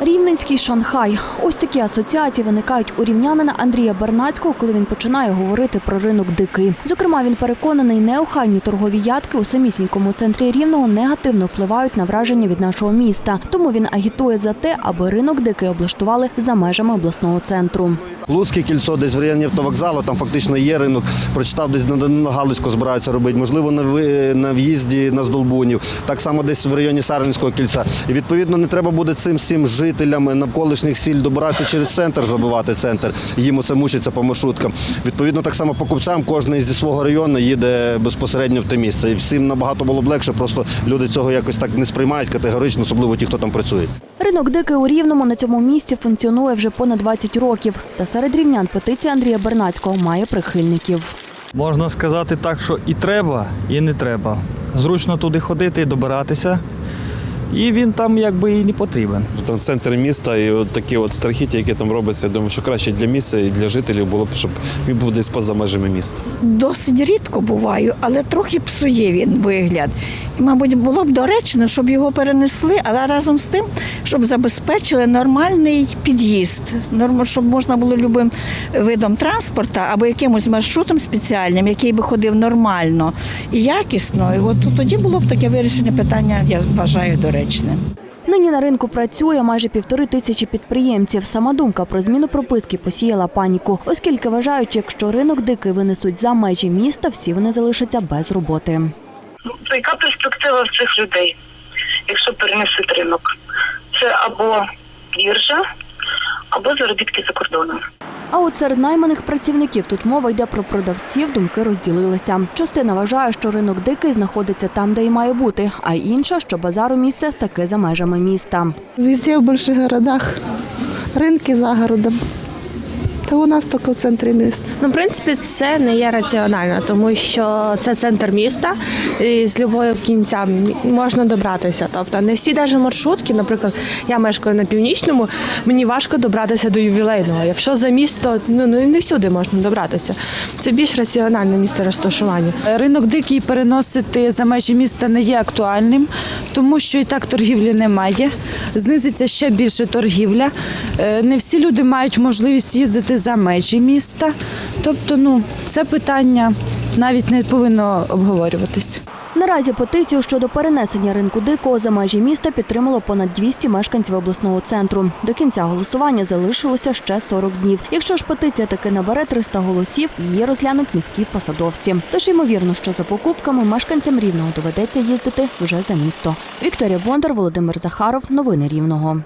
Рівненський Шанхай. Ось такі асоціації виникають у рівнянина Андрія Бернацького, коли він починає говорити про ринок дикий. Зокрема, він переконаний, неохайні торгові ядки у самісінькому центрі рівного негативно впливають на враження від нашого міста. Тому він агітує за те, аби ринок дикий облаштували за межами обласного центру. Луцьке кільцо, десь в районі автовокзалу, там фактично є ринок. Прочитав, десь на, Галицьку збираються робити, можливо, на, в'їзді на Здолбунів, так само десь в районі Сарненського кільця. І відповідно не треба буде цим всім жителям навколишніх сіль добиратися через центр, забивати центр. Їм оце мучиться по маршруткам. Відповідно, так само покупцям кожен зі свого району їде безпосередньо в те місце. І всім набагато було б легше, просто люди цього якось так не сприймають категорично, особливо ті, хто там працює. Ринок дикий у Рівному на цьому місці функціонує вже понад 20 років. Та серед рівнян петиція Андрія Бернацького має прихильників. Можна сказати так, що і треба, і не треба. Зручно туди ходити і добиратися. І він там якби і не потрібен. Там центр міста і от такі от страхіття, які там робляться, я думаю, що краще для міста і для жителів було б, щоб він був десь поза межами міста. Досить рідко буваю, але трохи псує він вигляд. І, мабуть, було б доречно, щоб його перенесли, але разом з тим, щоб забезпечили нормальний під'їзд, щоб можна було любим видом транспорту або якимось маршрутом спеціальним, який би ходив нормально і якісно. І от тоді було б таке вирішення питання, я вважаю, доречним. Нині на ринку працює майже півтори тисячі підприємців. Сама думка про зміну прописки посіяла паніку, оскільки вважають, якщо ринок дикий винесуть за межі міста, всі вони залишаться без роботи. Ну, яка перспектива в цих людей, якщо перенесуть ринок? Це або біржа, або заробітки за кордоном. А от серед найманих працівників тут мова йде про продавців, думки розділилися. Частина вважає, що ринок дикий знаходиться там, де й має бути, а інша, що базару місце таки за межами міста. Везде в більших городах ринки за городом. Та у нас тільки в центрі міста. Ну, в принципі, це не є раціонально, тому що це центр міста, і з любого кінця можна добратися. Тобто не всі навіть маршрутки, наприклад, я мешкаю на північному, мені важко добратися до ювілейного. Якщо за місто, ну ну, не всюди можна добратися. Це більш раціональне місце розташування. Ринок дикий переносити за межі міста не є актуальним, тому що і так торгівлі немає. Знизиться ще більше торгівля. Е, Не всі люди мають можливість їздити за межі міста. Тобто, ну це питання навіть не повинно обговорюватись. Наразі петицію щодо перенесення ринку дикого за межі міста підтримало понад 200 мешканців обласного центру. До кінця голосування залишилося ще 40 днів. Якщо ж петиція таки набере 300 голосів, її розглянуть міські посадовці. Тож ймовірно, що за покупками мешканцям рівного доведеться їздити вже за місто. Вікторія Бондар, Володимир Захаров. Новини Рівного.